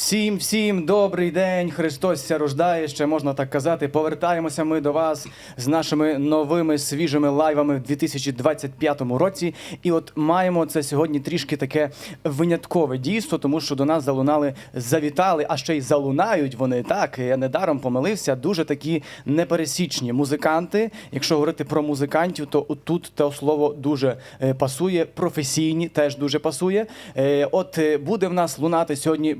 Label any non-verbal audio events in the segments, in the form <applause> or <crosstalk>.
Всім, всім добрий день. Христос ся рождає, ще можна так казати. Повертаємося ми до вас з нашими новими свіжими лайвами в 2025 році. І от маємо це сьогодні трішки таке виняткове дійство, тому що до нас залунали, завітали, а ще й залунають вони. Так, я недаром помилився. Дуже такі непересічні музиканти. Якщо говорити про музикантів, то тут те слово дуже е, пасує. Професійні теж дуже пасує. Е, От е, буде в нас лунати сьогодні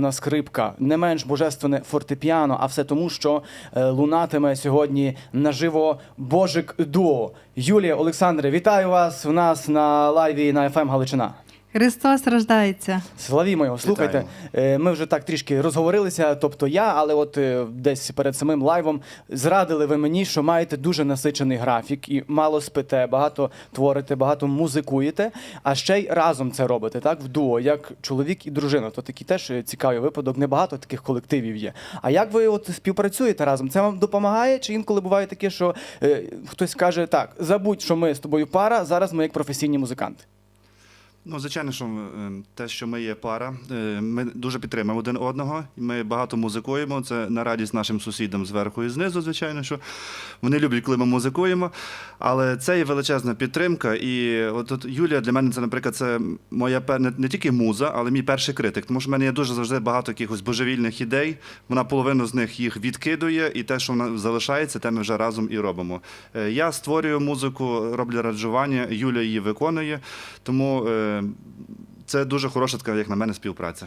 божественна скрипка, не менш божественне фортепіано, а все тому, що е, лунатиме сьогодні наживо Божик дуо. Юлія Олександре, вітаю вас у нас на лайві на FM Галичина. Христос рождається. Славімо його, слухайте, е, ми вже так трішки розговорилися, тобто я, але от е, десь перед самим лайвом зрадили ви мені, що маєте дуже насичений графік і мало спите, багато творите, багато музикуєте, а ще й разом це робите, так, в дуо, як чоловік і дружина. То такий теж е, цікавий випадок, небагато таких колективів є. А як ви от співпрацюєте разом? Це вам допомагає? Чи інколи буває таке, що е, хтось каже, так, забудь, що ми з тобою пара, зараз ми як професійні музиканти? Ну, звичайно, що е, те, що ми є пара, е, ми дуже підтримуємо один одного. Ми багато музикуємо. Це на радість нашим сусідам зверху і знизу, звичайно, що вони люблять, коли ми музикуємо. Але це є величезна підтримка. І от, от Юлія для мене це, наприклад, це моя не, не тільки муза, але мій перший критик. Тому що в мене є дуже завжди багато якихось божевільних ідей. Вона половину з них їх відкидує, і те, що вона залишається, те ми вже разом і робимо. Е, Я створюю музику, роблю аранжування, Юля її виконує. Тому е, це дуже хороша така, як на мене, співпраця.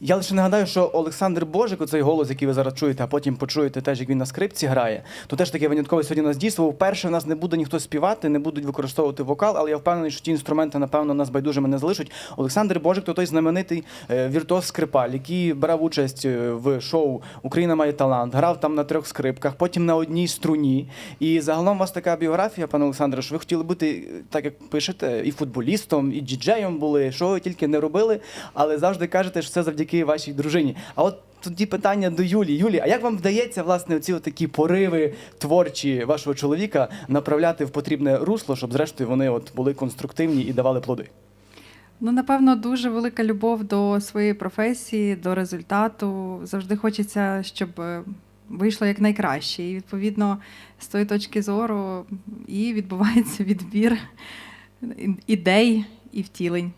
Я лише нагадаю, що Олександр Божик, оцей голос, який ви зараз чуєте, а потім почуєте теж, як він на скрипці грає, то теж таке виняткове сьогодні нас дійство. Вперше в нас не буде ніхто співати, не будуть використовувати вокал, але я впевнений, що ті інструменти, напевно, нас байдужими не залишать. Олександр Божик то той знаменитий е, віртуоз скрипаль, який брав участь е, в шоу Україна має талант, грав там на трьох скрипках, потім на одній струні. І загалом у вас така біографія, пане Олександре, що ви хотіли бути, е, так як пишете, і футболістом, і діджеєм були, що ви тільки не робили, але завжди кажете, що це завдяки вашій дружині. А от тоді питання до Юлії. Юлі, а як вам вдається власне оці такі пориви творчі вашого чоловіка направляти в потрібне русло, щоб зрештою вони от були конструктивні і давали плоди? Ну, напевно, дуже велика любов до своєї професії, до результату. Завжди хочеться, щоб е, вийшло якнайкраще. І відповідно з тої точки зору і відбувається <laughs> відбір ідей і втілень.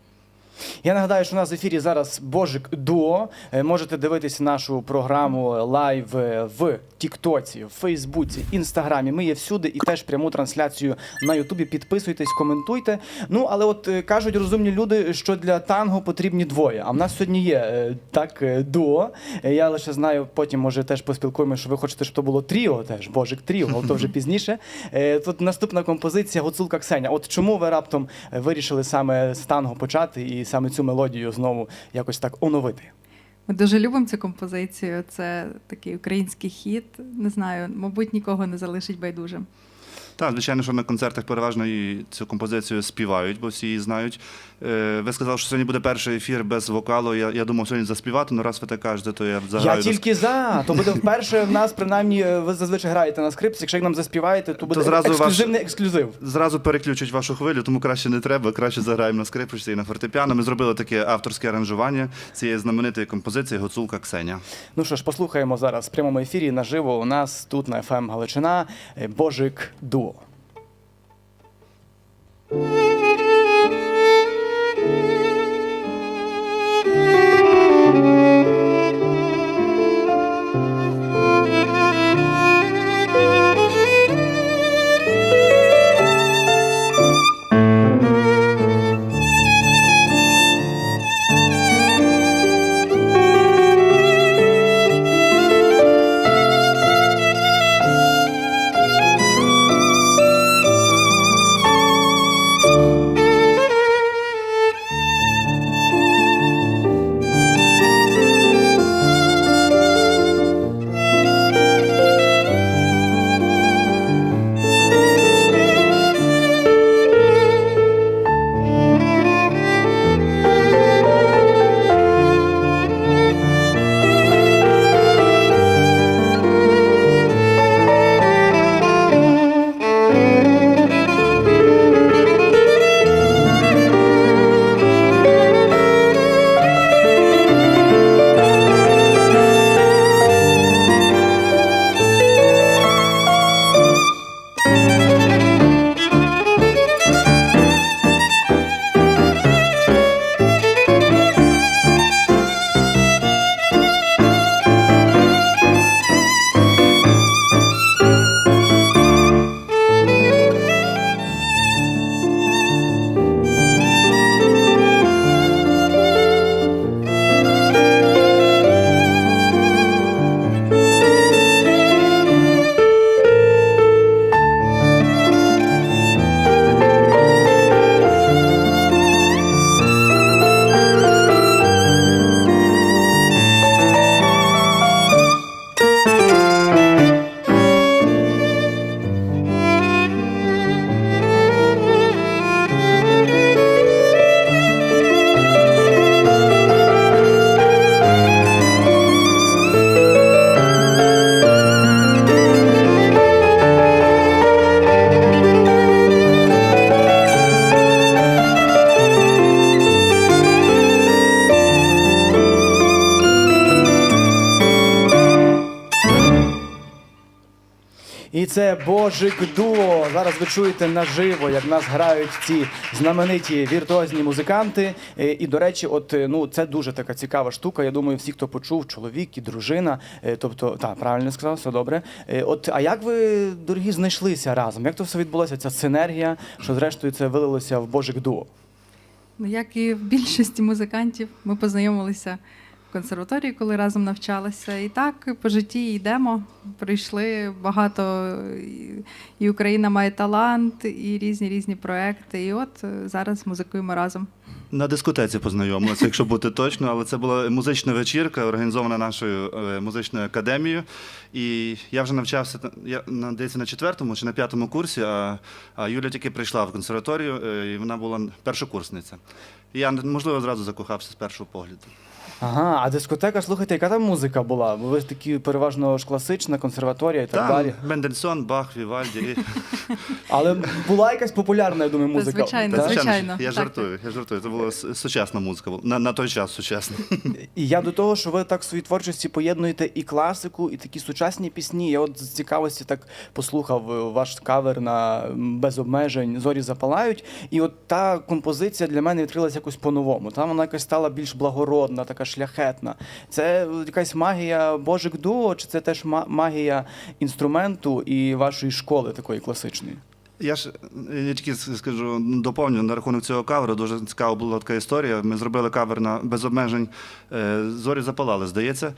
Я нагадаю, що у нас в ефірі зараз Божик Дуо. Е, Можете дивитись нашу програму лайв е, в Тіктоці, в Фейсбуці, Інстаграмі. Ми є всюди і теж пряму трансляцію на Ютубі. Підписуйтесь, коментуйте. Ну але от е, кажуть розумні люди, що для танго потрібні двоє. А в нас сьогодні є так дуо. Я лише знаю, потім може теж поспілкуємося, що ви хочете, щоб то було тріо, теж Божик тріо, але то вже пізніше. Тут наступна композиція Гуцулка Ксеня. От чому ви раптом вирішили саме з танго почати і саме цю мелодію знову якось так оновити? Ми дуже любимо цю композицію. Це такий український хіт. Не знаю, мабуть, нікого не залишить байдужим. Так, звичайно, що на концертах переважно і цю композицію співають, бо всі її знають. Е, Ви сказали, що сьогодні буде перший ефір без вокалу. Я, я думав сьогодні заспівати, але раз ви так кажете, то я заграю. Я за- тільки за. То буде вперше в нас, принаймні, е, ви зазвичай граєте на скрипці. Якщо як нам заспіваєте, то буде зразу ваш- ексклюзивний ексклюзив. Зразу переключать вашу хвилю, тому краще не треба. Краще заграємо на скрипочці і на фортепіано. Ми зробили таке авторське аранжування цієї знаменитої композиції Гуцулка Ксеня. Ну що ж, послухаємо зараз в прямому ефірі наживо у нас тут на FM Галичина е, Божик Дуо. Müzik І це Божик дуо. Зараз ви чуєте наживо, як нас грають ці знамениті віртуозні музиканти. Е, І, до речі, от е, ну це дуже така цікава штука. Я думаю, всі, хто почув, чоловік і дружина. е, Тобто, так, правильно сказав, все добре. От, а як ви, дорогі, знайшлися разом? Як то все відбулося? Ця синергія, що зрештою це вилилося в Божик дуо? Ну, Як і в більшості музикантів, ми познайомилися консерваторії, коли разом навчалися. І так по житті йдемо. Прийшли багато, і- Україна має талант, і різні різні проекти. І от е, зараз музикуємо разом. На дискотеці познайомилися, якщо бути точно, але це була музична вечірка, організована нашою е, музичною академією. І я вже навчався я здається, на четвертому чи на п'ятому курсі, а, а Юля тільки прийшла в консерваторію, е, і вона була першокурсниця. Я, можливо, зразу закохався з першого погляду. Ага, а дискотека, слухайте, яка там музика була? Бо ви ж такі переважно ж класична, консерваторія і так Там далі. Мендельсон, Бах, Вівальді. <laughs> Але була якась популярна, я думаю, музика. звичайно, так? звичайно. Я Так, жартую, я жартую. Це була с- сучасна музика. була. На, на той час сучасна. І я до того, що ви так в своїй творчості поєднуєте і класику, і такі сучасні пісні. Я от з цікавості так послухав е, ваш кавер на м, без обмежень зорі запалають. І от та композиція для мене відкрилася якось по-новому. Там вона якась стала більш благородна, така шляхетна. Це якась магія Божик дуо, чи це теж магія інструменту і вашої школи такої класичної? Я ж я тільки скажу, доповню на рахунок цього каверу. Дуже цікава була така історія. Ми зробили кавер на без обмежень. е, Зорі запалали, здається.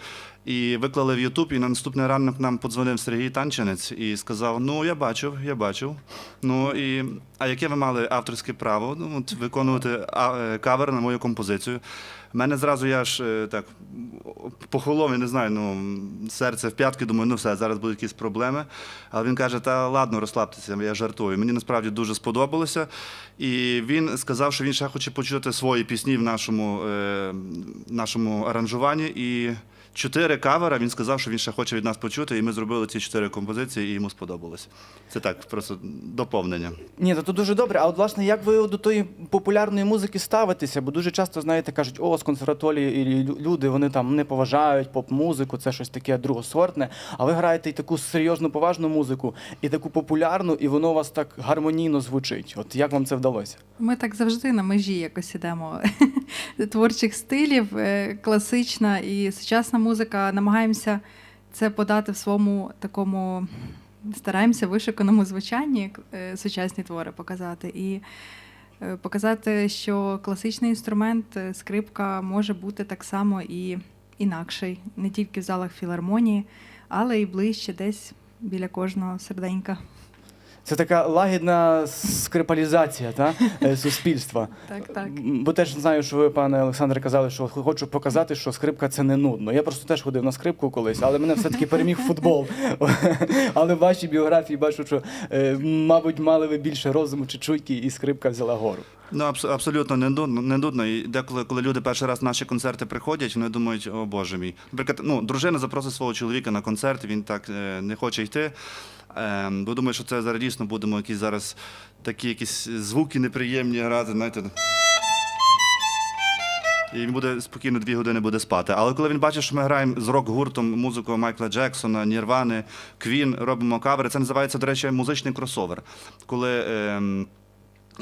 І виклали в Ютуб, і на наступний ранок нам подзвонив Сергій Танченець і сказав: Ну, я бачив, я бачив. Ну і а яке ви мали авторське право ну, от, виконувати е, кавер на мою композицію? Мене зразу я ж е, так похолов, я не знаю, ну серце в п'ятки, думаю, ну все, зараз будуть якісь проблеми. Але він каже: та ладно, розслабтеся, я жартую. Мені насправді дуже сподобалося. І він сказав, що він ще хоче почути свої пісні в нашому, е, нашому аранжуванні. І чотири кавера він сказав, що він ще хоче від нас почути, і ми зробили ці чотири композиції, і йому сподобалося. Це так, просто доповнення. Ні, то, то дуже добре. А от власне, як ви до тої популярної музики ставитеся? Бо дуже часто, знаєте, кажуть, о, з консерваторії і люди вони там не поважають поп-музику, це щось таке другосортне. А ви граєте і таку серйозну поважну музику, і таку популярну, і воно у вас так гармонійно звучить. От як вам це вдалося? Ми так завжди на межі якось ідемо <laughs> творчих стилів, е, класична і сучасна музика. Намагаємося це подати в своєму такому, стараємося вишуканому звучанні е, сучасні твори показати. І е, показати, що класичний інструмент, е, скрипка може бути так само і інакший, не тільки в залах філармонії, але і ближче десь біля кожного серденька. Це така лагідна скрипалізація та, е, суспільства. <laughs> Так, так. Бо теж знаю, що ви, пане Олександре, казали, що хочу показати, що скрипка це не нудно. Я просто теж ходив на скрипку колись, але мене все-таки переміг футбол. <laughs> Але в вашій біографії бачу, що, е, мабуть, мали ви більше розуму чи чуйки, і скрипка взяла гору. Ну, абс- абсолютно не нудно, не нудно. І деколи, коли люди перший раз на наші концерти приходять, вони думають, о Боже мій. Наприклад, ну, дружина запросить свого чоловіка на концерт, він так е, не хоче йти. Е, бо думає, що це зараз дійсно будемо якісь зараз такі якісь звуки неприємні грати, знаєте. І він буде спокійно дві години буде спати. Але коли він бачить, що ми граємо з рок-гуртом музику Майкла Джексона, Нірвани, Квін, робимо кавери, це називається, до речі, музичний кросовер. Коли ем,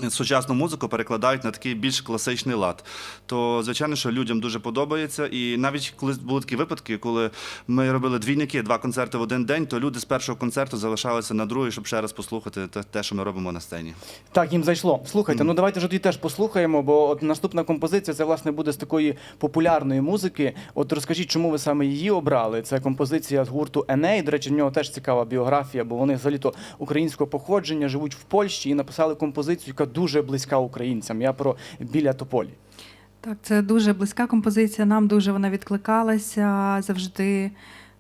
сучасну музику перекладають на такий більш класичний лад. То, звичайно, що людям дуже подобається. І навіть коли були такі випадки, коли ми робили двійники, два концерти в один день, то люди з першого концерту залишалися на другий, щоб ще раз послухати те, що ми робимо на сцені. Так, їм зайшло. Слухайте, ну давайте ж тоді теж послухаємо, бо от наступна композиція це власне буде з такої популярної музики. От розкажіть, чому ви саме її обрали? Це композиція з гурту Еней. До речі, в нього теж цікава біографія, бо вони взагалі-то українського походження, живуть в Польщі і написали композицію, яка дуже близька українцям. Я про біля тополі. Так, це дуже близька композиція. Нам дуже вона відкликалася, завжди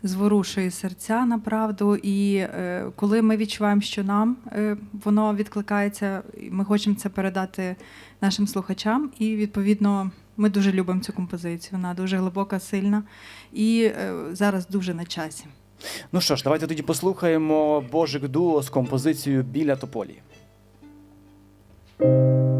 зворушує серця направду. І е, коли ми відчуваємо, що нам е, воно відкликається, ми хочемо це передати нашим слухачам. І відповідно ми дуже любимо цю композицію. Вона дуже глибока, сильна і е, зараз дуже на часі. Ну що ж, давайте тоді послухаємо Божик дуо з композицією біля тополі. І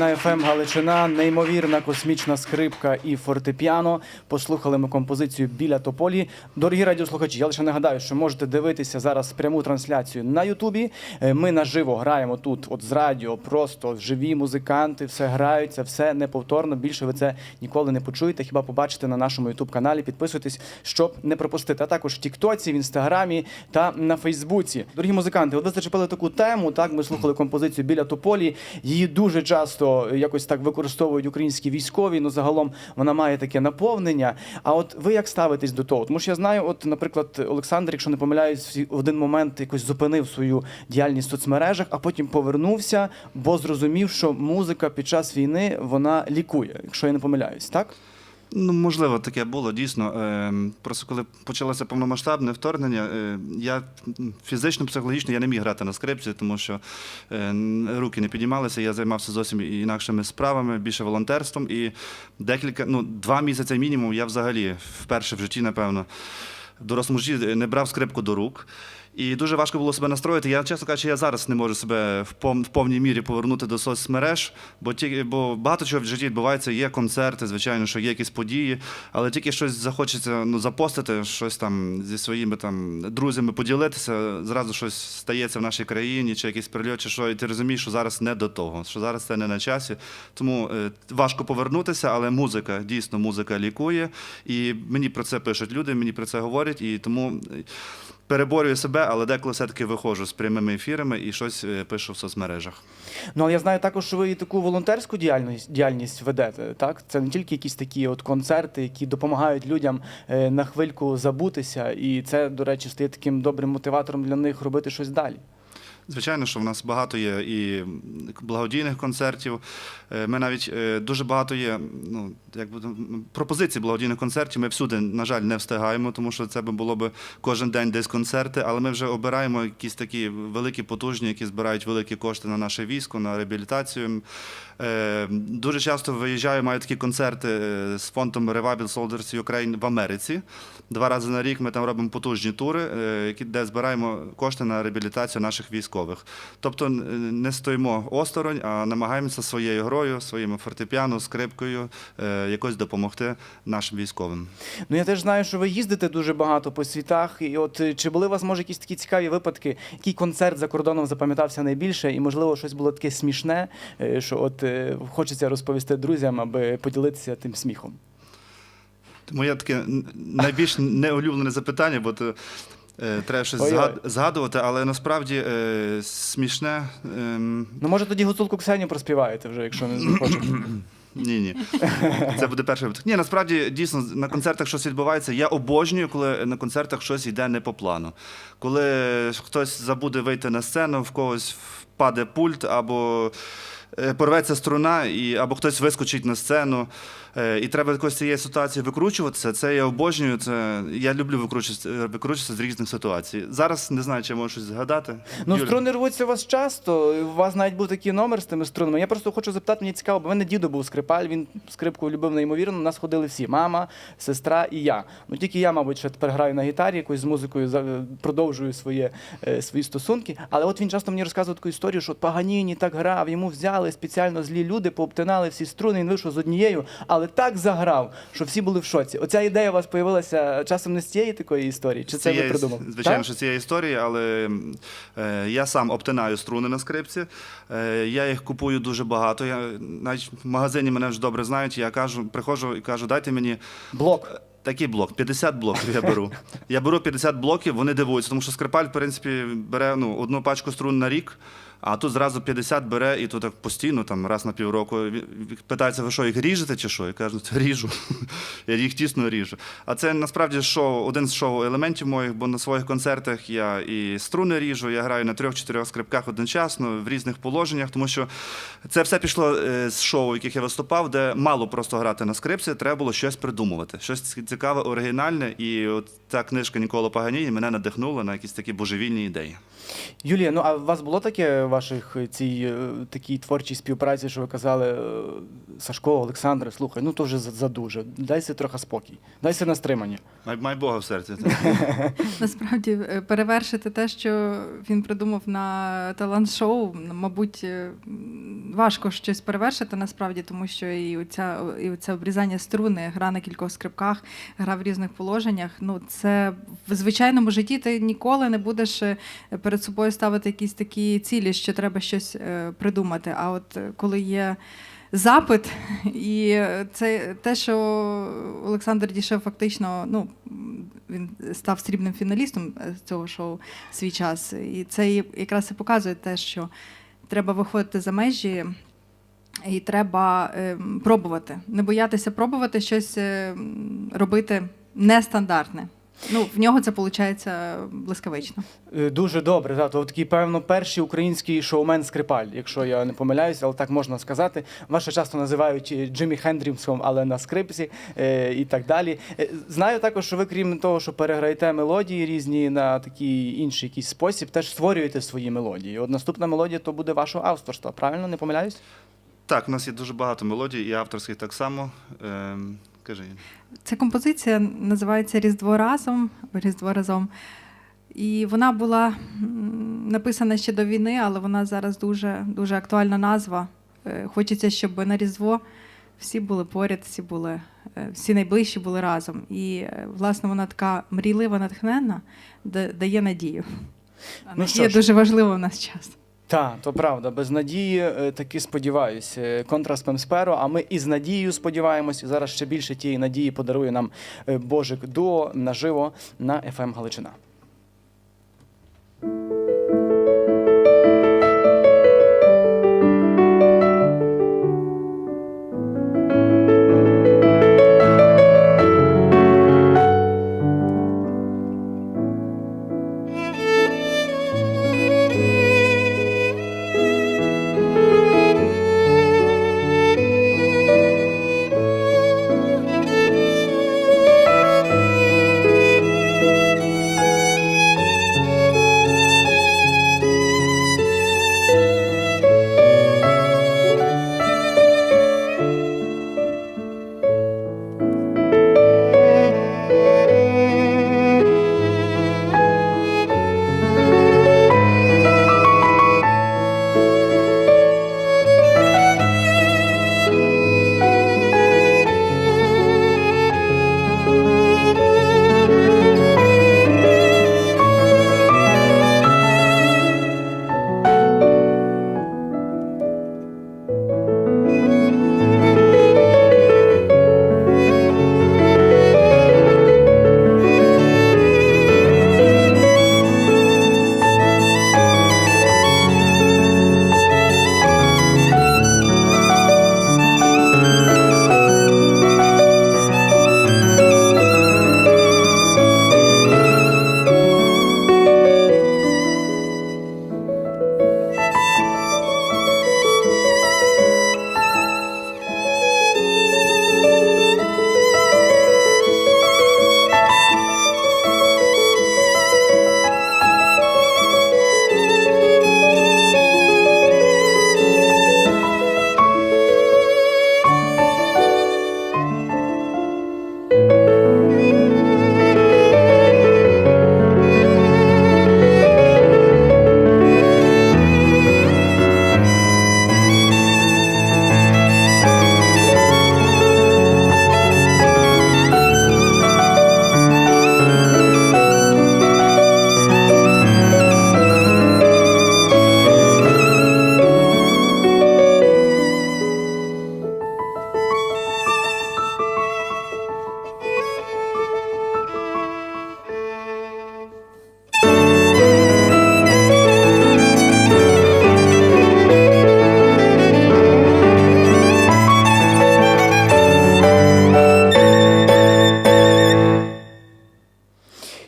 лайві на FM Галичина, неймовірна космічна скрипка і фортепіано. Послухали ми композицію біля тополі. Дорогі радіослухачі, я лише нагадаю, що можете дивитися зараз пряму трансляцію на Ютубі. Е, Ми наживо граємо тут, от з радіо, просто живі музиканти, все грають, це все неповторно. Більше ви це ніколи не почуєте. Хіба побачите на нашому Ютуб каналі. Підписуйтесь, щоб не пропустити. А також в Тіктоці, в Інстаграмі та на Фейсбуці. Дорогі музиканти, от ви зачепили таку тему. Так, ми слухали композицію біля тополі. Її дуже часто якось так використовують українські військові. Ну загалом вона має таке наповнення. А от ви як ставитесь до того? Тому що я знаю, от, наприклад, Олександр, якщо не помиляюсь, в один момент якось зупинив свою діяльність в соцмережах, а потім повернувся, бо зрозумів, що музика під час війни вона лікує, якщо я не помиляюсь, так? Ну, можливо, таке було дійсно. Е, Просто коли почалося повномасштабне вторгнення, е, я фізично, психологічно я не міг грати на скрипці, тому що е, руки не піднімалися. Я займався зовсім інакшими справами, більше волонтерством. І декілька, ну, два місяці мінімум я взагалі вперше в житті, напевно, в дорослому житті не брав скрипку до рук. І дуже важко було себе настроїти. Я, чесно кажучи, я зараз не можу себе в, пов- в повній мірі повернути до соцмереж, бо, ті, бо багато чого в житті відбувається, є концерти, звичайно, що є якісь події, але тільки щось захочеться ну, запостити, щось там зі своїми там, друзями поділитися, зразу щось стається в нашій країні, чи якийсь прильот, чи що, і ти розумієш, що зараз не до того, що зараз це не на часі. Тому е, важко повернутися, але музика, дійсно, музика лікує. І мені про це пишуть люди, мені про це говорять, і тому. е, Переборюю себе, але деколи все-таки виходжу з прямими ефірами і щось е, пишу в соцмережах. Ну, але я знаю також, що ви і таку волонтерську діяльність, діяльність ведете. Так, це не тільки якісь такі от концерти, які допомагають людям е, на хвильку забутися, і це, до речі, стає таким добрим мотиватором для них робити щось далі. Звичайно, що в нас багато є і благодійних концертів. Е, Ми навіть е, дуже багато є ну, м, пропозицій благодійних концертів. Ми всюди, на жаль, не встигаємо, тому що це було б кожен день десь концерти, але ми вже обираємо якісь такі великі, потужні, які збирають великі кошти на наше військо, на реабілітацію. Е, Дуже часто виїжджаю, маю такі концерти з фондом Revival Soldiers Ukraine в Америці. Два рази на рік ми там робимо потужні тури, де збираємо кошти на реабілітацію наших військових. Тобто не стоїмо осторонь, а намагаємося своєю грою, своїм фортепіано, скрипкою е, якось допомогти нашим військовим. Ну я теж знаю, що ви їздите дуже багато по світах. І от е, чи були у вас може якісь такі цікаві випадки, який концерт за кордоном запам'ятався найбільше, і можливо щось було таке смішне, е, що от хочеться розповісти друзям, аби поділитися тим сміхом. Моє таке найбільш неулюблене запитання, бо треба щось згад- згадувати, але насправді е, смішне. ем, Ну може тоді гуцулку Ксенію проспіваєте вже, якщо не хочете. <clears throat> Ні, ні. Це буде перший випадок. Ні, насправді дійсно на концертах щось відбувається. Я обожнюю, коли на концертах щось йде не по плану. Коли хтось забуде вийти на сцену, в когось впаде пульт або. Е, Порветься струна, і, або хтось вискочить на сцену, е, і треба якось з цієї ситуації викручуватися. Це я обожнюю. Це я люблю викручуватися, викручуватися з різних ситуацій. Зараз не знаю, чи я можу щось згадати. Ну, Юля? струни рвуться у вас часто. У вас навіть був такий номер з тими струнами. Я просто хочу запитати, мені цікаво, бо в мене дідо був скрипаль, він скрипку любив неймовірно. У нас ходили всі: мама, сестра і я. Ну тільки я, мабуть, ще тепер граю на гітарі, якось з музикою продовжую своє, е, свої стосунки. Але от він часто мені розказував таку історію, що Паганіні так грав, йому взяли спеціально злі люди, пообтинали всі струни, він вийшов з однією, але так заграв, що всі були в шоці. Оця ідея у вас появилася часом не з цієї такої історії, чи це ви придумали? Звичайно, Так? що цієї історії, але е, я сам обтинаю струни на скрипці. Е, я їх купую дуже багато. Я навіть в магазині мене вже добре знають. Я кажу, приходжу і кажу, дайте мені. Блок. Такий блок, 50 блоків я беру. Я беру 50 блоків, вони дивуються, тому що скрипаль, в принципі, бере ну, одну пачку струн на рік, а тут зразу 50 бере і то так постійно, там раз на півроку. Питається, ви що, їх ріжете чи що? Я кажу, «Та ріжу. <laughs> Я їх тісно ріжу. А це насправді шоу, один з шоу-елементів моїх, бо на своїх концертах я і струни ріжу, я граю на трьох-чотирьох скрипках одночасно в різних положеннях, тому що це все пішло е, з шоу, в яких я виступав, де мало просто грати на скрипці, треба було щось придумувати, щось цікаве, оригінальне. І от ця книжка Нікола Паганіні мене надихнула на якісь такі божевільні ідеї. Юлія, ну а у вас було таке ваших е, цій е, такій творчій співпраці, що ви казали, е, Сашко, Олександре, слухай, ну то вже задуже. Дайся трохи спокій, дайся на стримання. Май, май Бога в серці. <laughs> Насправді перевершити те, що він придумав на талант-шоу, мабуть, важко щось перевершити насправді, тому що і оця, і оце обрізання струни, гра на кількох скрипках, гра в різних положеннях. Ну, це в звичайному житті ти ніколи не будеш е, перед собою ставити якісь такі цілі, що треба щось е, придумати. А от е, коли є запит, <laughs> і це те, що Олександр Дішев фактично, ну він став срібним фіналістом цього шоу в свій час. І це якраз і показує те, що треба виходити за межі. І треба е, пробувати, не боятися пробувати щось е, робити нестандартне. Ну, в нього це виходить блискавично. Е, Дуже добре, так. То такий, певно, перший український шоумен Скрипаль, якщо я не помиляюся, але так можна сказати. Вас ще часто називають е, Джиммі Хендрімсом, але на скрипці е, і так далі. Знаю також, що ви, крім того, що переграєте мелодії різні на такий інший якийсь спосіб, теж створюєте свої мелодії. От наступна мелодія то буде вашого авторства, правильно? Не помиляюсь? Так, у нас є дуже багато мелодій, і авторських так само. Кажи. Ця композиція називається Різдво разом Різдво разом. І вона була написана ще до війни, але вона зараз дуже, дуже актуальна назва. Е, Хочеться, щоб на Різдво всі були поряд, всі були, е, всі найближчі були разом. І, е, власне, вона така мрійлива, натхненна, да- дає надію. Ну, надія дуже важлива в нас час. Так, то правда, без надії е, таки сподіваюся. Контра Спемсперо, а ми із надією сподіваємось. Зараз ще більше тієї надії подарує нам е, Божик дуо наживо на FM Галичина.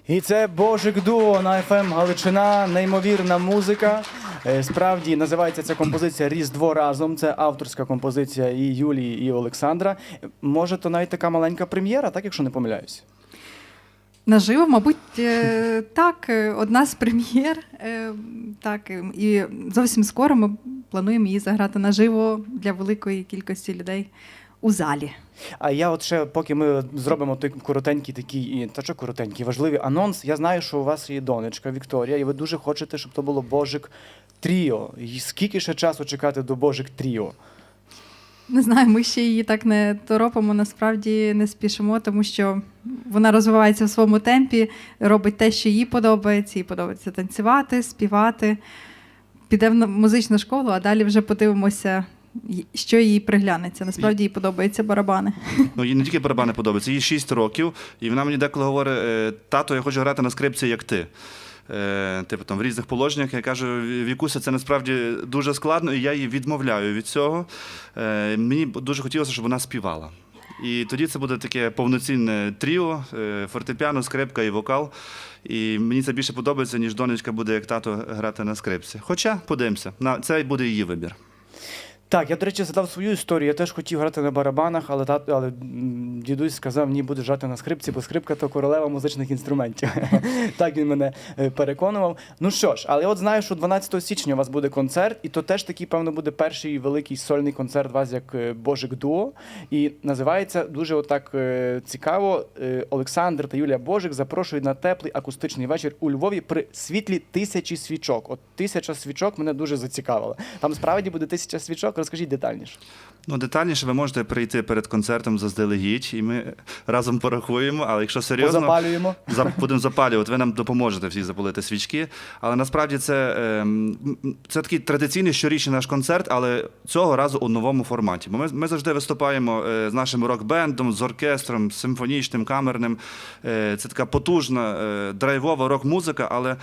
І це Божик дуо на FM Галичина, неймовірна музика. Е, Справді називається ця композиція Різдво разом. Це авторська композиція і Юлії, і Олександра. Може, то навіть така маленька прем'єра, так якщо не помиляюсь. Наживо, мабуть, е, так, е, одна з прем'єр. Так, і зовсім скоро ми плануємо її заграти наживо для великої кількості людей у залі. А я от ще, поки ми зробимо той коротенький такий, та що коротенький, важливий анонс. Я знаю, що у вас є донечка Вікторія, і ви дуже хочете, щоб то було Божик Тріо. І скільки ще часу чекати до Божик Тріо? Не знаю, ми ще її так не торопимо, насправді не спішимо, тому що вона розвивається в своєму темпі, робить те, що їй подобається, їй подобається танцювати, співати. Піде в музичну школу, а далі вже подивимося, що їй приглянеться. Насправді їй подобаються барабани. <laughs> Ну, їй не тільки барабани подобаються, їй 6 років, і вона мені деколи говорить: е, тато, я хочу грати на скрипці, як ти. Е, типу там в різних положеннях. Я кажу, Вікуся, це насправді дуже складно, і я її відмовляю від цього. Е, мені дуже хотілося, щоб вона співала. І тоді це буде таке повноцінне тріо, фортепіано, скрипка і вокал. І мені це більше подобається, ніж донечка буде як тато грати на скрипці. Хоча подивимося, це буде її вибір. Так, я, до речі, задав свою історію. Я теж хотів грати на барабанах, але тат, але дідусь сказав, ні, буде грати на скрипці, бо скрипка то королева музичних інструментів. <laughs> так він мене е, переконував. Ну що ж, але я от знаю, що 12 січня у вас буде концерт, і то теж такий, певно, буде перший великий сольний концерт вас як е, Божик Дуо. І називається дуже отак е, цікаво. Олександр та Юлія Божик запрошують на теплий акустичний вечір у Львові при світлі тисячі свічок. От тисяча свічок мене дуже зацікавила. Там справді буде тисяча свічок. Розкажіть детальніше. Ну, детальніше ви можете прийти перед концертом заздалегідь, і ми разом порахуємо. Але якщо серйозно, Позапалюємо. за- будемо запалювати, ви нам допоможете всі запалити свічки. Але насправді це, ем, це такий традиційний щорічний наш концерт, але цього разу у новому форматі. Бо ми, ми завжди виступаємо е, з нашим рок-бендом, з оркестром, з симфонічним, камерним. Е, Це така потужна е, драйвова рок-музика, але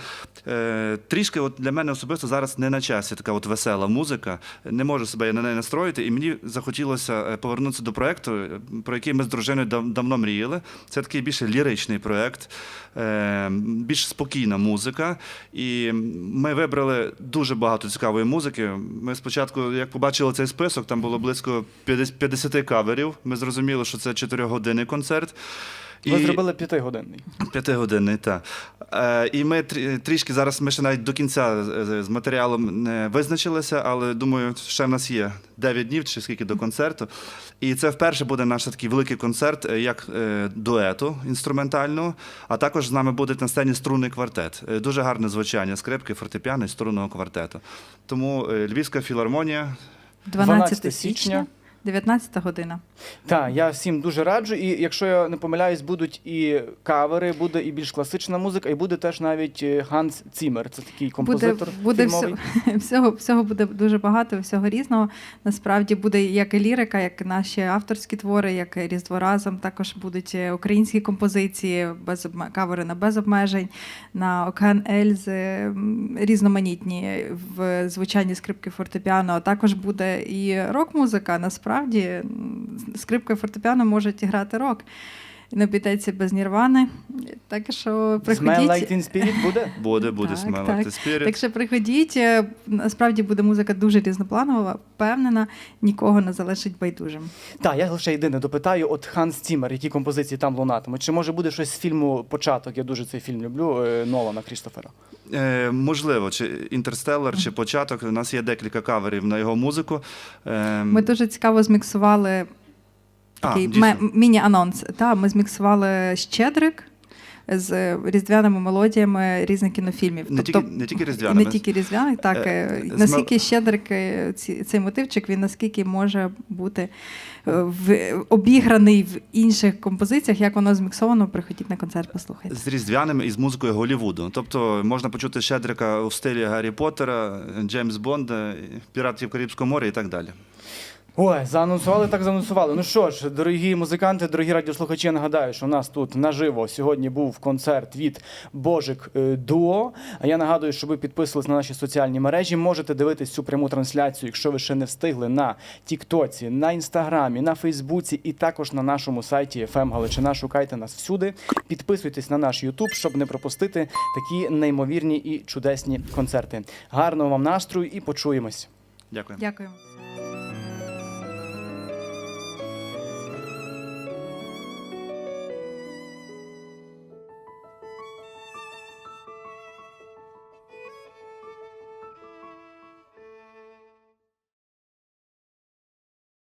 трішки от для мене особисто зараз не на часі така от весела музика. Не можу себе на неї настроїти, і мені захотілося е, повернутися до проєкту, е, про який ми з дружиною дав- давно мріяли. Це такий більше ліричний проєкт, е, більш спокійна музика. І ми вибрали дуже багато цікавої музики. Ми спочатку, як побачили цей список, там було близько 50 50 каверів. Ми зрозуміли, що це 4-годинний концерт. Ви зробили п'ятигодинний. П'ятигодинний, так. Е, і ми трі- трішки зараз ми ще навіть до кінця з- з з матеріалом не визначилися, але думаю, ще в нас є 9 днів чи скільки до концерту. І це вперше буде наш такий великий концерт е, як е, дуету інструментального, а також з нами буде на сцені струнний квартет. Е, Дуже гарне звучання скрипки, фортепіано і струнного квартету. Тому е, Львівська філармонія 12 січня, 19 година. Так, я всім дуже раджу. І якщо я не помиляюсь, будуть і кавери, буде і більш класична музика, і буде теж навіть е, Ганс Цімер. Це такий композитор буде фільмовий. <laughs> всього, всього, буде дуже багато, всього різного. Насправді буде як і лірика, як наші авторські твори, як і Різдво разом. Також будуть е, українські композиції, без обме- кавери на без обмежень, на Океан Ельзи, різноманітні в звучанні скрипки фортепіано. А також буде і рок-музика. Насправді м, скрипка і фортепіано можуть грати рок. Не обійдеться без нірвани. Так що Smell приходіть. Like Teen Spirit буде? буде, буде Так, Smell так. Like Spirit. Так що приходіть, е, насправді буде музика дуже різнопланова, впевнена, нікого не залишить байдужим. Так, я лише єдине допитаю, от Ханс Цімер, які композиції там лунатимуть. Чи може буде щось з фільму Початок? Я дуже цей фільм люблю, е, Нолана Крістофера. Е, можливо, чи інтерстеллар, чи початок. У нас є декілька каверів на його музику. Е, Ми дуже цікаво зміксували такий ме- міні-анонс. Та, ми зміксували Щедрик з різдвяними мелодіями різних кінофільмів. Не тільки, не тільки різдвяними. Не тільки різдвяних, так. Е, наскільки щедрик, е, ці- цей мотивчик, він наскільки може бути е, в, обіграний в інших композиціях, як воно зміксовано, приходіть на концерт, послухайте. З різдвяними і з музикою Голлівуду. Тобто можна почути Щедрика у стилі Гаррі Поттера, Джеймс Бонда, Піратів Карибського моря і так далі. Ой, заанонсували, так заанонсували. Ну що ж, дорогі музиканти, дорогі радіослухачі, я нагадаю, що у нас тут наживо сьогодні був концерт від Божик е, Дуо. А я нагадую, що ви підписувались на наші соціальні мережі. Можете дивитись цю пряму трансляцію, якщо ви ще не встигли на Тіктоці, на Інстаграмі, на Фейсбуці і також на нашому сайті FM Галичина. Шукайте нас всюди. Підписуйтесь на наш Ютуб, щоб не пропустити такі неймовірні і чудесні концерти. Гарного вам настрою і почуємось. Дякую. Дякую.